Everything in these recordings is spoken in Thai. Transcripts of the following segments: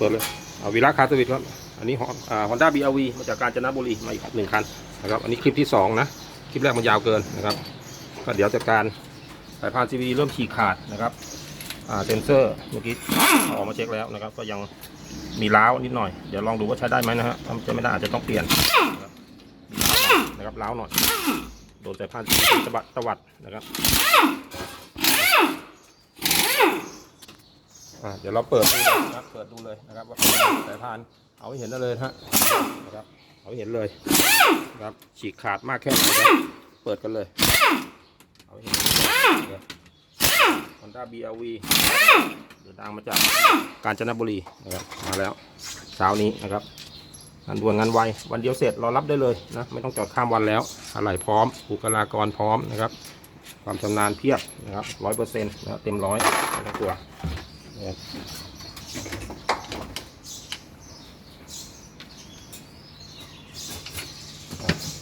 เปิดเลยเอาวีระคาร์สวิตครับ อันนี้ฮอนด้าบีอาวีมาจากกาญจนบุรีมาอีกหนึ่งคันนะครับ อันนี้คลิปที่สองนะ คลิปแรกมันยาวเกินนะครับ ก็เดี๋ยวจัดการสายพานซีวีเริ่มฉีกขาดนะครับเซนเซอร์เมื่อกี้ออกมาเช็คแล้วนะครับ ก็ยังมีล้าวนิดหน่อย เดี๋ยวลองดูว่าใช้ได้ไหมนะฮะถ้าจะไม่ได้อาจจะต้องเปลี่ยนนะครับล้าวหน่อยนะครับล้าวหน่อยโดนสายพานตะบัดตะวัดนะครับ อ่าเดี๋ยวเราเปิดดูเลยนะครับเปิดดูเลยนะครับว่าสายพานเอาให้เห็นได้เลยฮะนะครับเอาให้เห็นเลยนะครับฉีกขาดมากแค่ไหนนะเปิดกันเลยเอาให้เห็นเลยฮอนด้าบีอาวีเดินทางมาจากกาญจนบุรีนะครับมาแล้วเช้านี้นะครับงานด่วนงานไววันเดียวเสร็จรอรับได้เลยนะไม่ต้องจอดข้ามวันแล้วอะไหล่พร้อมบุคลากรพร้อมนะครับ ความชำนาญเพียบนะครับร้อยเปอร์เซ็นต์นะเต็มร้อยไม่ต้องกลัว ครับ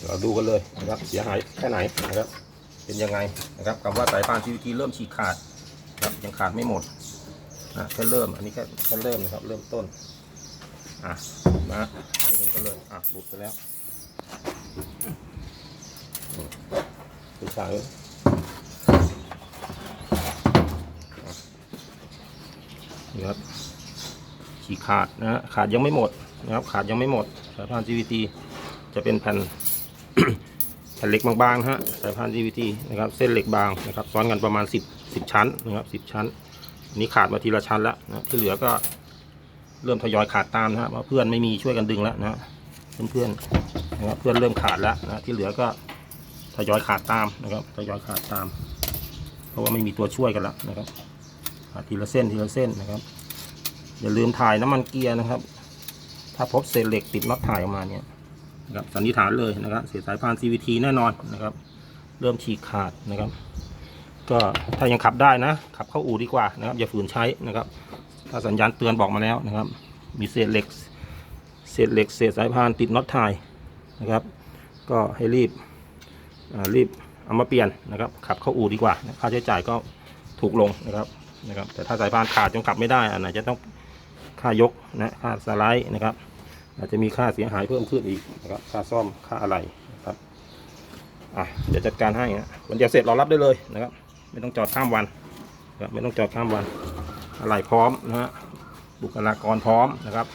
เราดูกันเลยนะครับเสียหายแค่ไหนนะครับ เป็นยังไงนะครับคำว่าสายพาน CVT เริ่มฉีกขาดนะครับยังขาดไม่หมดนะแค่เริ่มอันนี้แค่แค่เริ่มนะครับ เริ่มต้นอะมาให้เห็นกันเลยอะบุดไปแล้วดูฉายอะ นี่ครับฉีกขาดนะฮะขาดยังไม่หมดนะครับ ขาดยังไม่หมด สายพาน GVT จะเป็นแผ่นแผ่นเหล็กบางๆฮะสายพาน GVT นะครับ เส้นเหล็กบางนะครับ ซ้อนกันประมาณ 10 10 ชั้นนะครับ10 ชั้น นี้ขาดมาทีละชั้นแล้วนะที่เหลือก็เริ่มทยอยขาดตามนะครับเพราะเพื่อนไม่มีช่วยกันดึงแล้วนะเพื่อนๆนะครับเพื่อนเริ่มขาดแล้วนะที่เหลือก็ทยอยขาดตามนะครับทยอยขาดตาม เพราะว่าไม่มีตัวช่วยกันแล้วนะครับ ทีละเส้นทีละเส้นนะครับ อย่าลืมถ่ายน้ำมันเกียร์นะครับ ถ้าพบเศษเหล็กติดน็อตถ่ายออกมาเนี่ยนะครับสันนิษฐานเลยนะครับเศษสายพาน CVT แน่นอนนะครับ เริ่มฉีกขาดนะครับ ก็ถ้ายังขับได้นะ ขับเข้าอู่ดีกว่านะครับ อย่าฝืนใช้นะครับ ถ้าสัญญาณเตือนบอกมาแล้วนะครับ มีเศษเหล็ก เศษเหล็ก เศษสายพานติดน็อตไทยนะครับ ก็ให้รีบรีบเอามาเปลี่ยนนะครับ ขับเข้าอู่ดีกว่า ค่าใช้จ่ายก็ถูกลงนะครับ นะครับ แต่ถ้าสายพานขาดจนขับไม่ได้อันไหนจะต้องค่ายกนะค่าสไลด์นะครับ อาจจะมีค่าเสียหายเพิ่มขึ้นอีกนะครับค่าซ่อมค่าอะไรนะครับอะเดี๋ยวจัดการให้นะวันเดียวเสร็จรอรับได้เลยนะครับ ไม่ต้องจอดข้ามวันนะครับไม่ต้องจอดข้ามวัน อะไรพร้อมนะฮะบุคลากรพร้อมนะครับ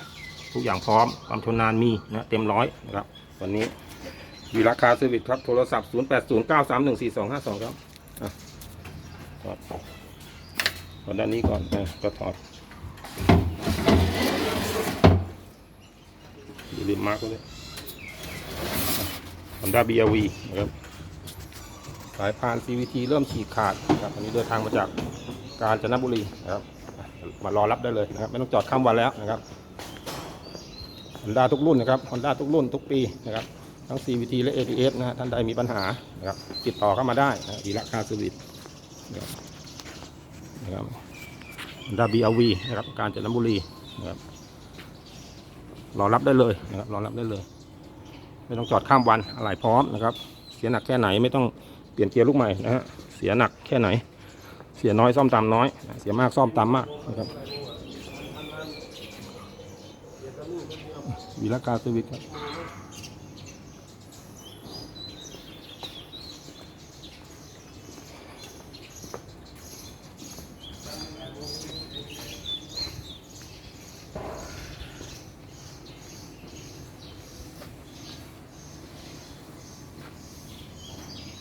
ทุกอย่างพร้อมความชำนาญมีนะเต็มร้อยนะครับ วันนี้มีราคาเซอร์วิสครับโทรศัพท์ 0 8 0 9 3 1 4 2 5 2 ครับอะ ถอดด้านนี้ก่อนอะก็ถอดอย่าลืมมาร์กไว้เลยฮอนด้าบีอาวีนะครับสายพาน CVT เริ่มฉีกขาดนะครับอันนี้เดินทางมาจากกาญจนบุรีนะครับมารอรับได้เลยนะครับ ไม่ต้องจอดข้ามวันแล้วนะครับฮอนด้าทุกรุ่นนะครับฮอนด้าทุกรุ่นทุกปีนะครับทั้ง CVT และ ATS นะฮะท่านใดมีปัญหานะครับติดต่อเข้ามาได้นะวีราคาสวิตนะครับ นะครับฮอนด้า BRV นะครับกาญจนบุรีนะครับรอรับได้เลยนะครับรอรับได้เลย ไม่ต้องจอดข้ามวันอะไรพร้อมนะครับ เสียหนักแค่ไหนไม่ต้องเปลี่ยนเกียร์ลูกใหม่นะฮะเสียหนักแค่ไหน เสียน้อยซ่อมตามน้อย เสียมากซ่อมตามมากนะครับวีรากาสวิตครับ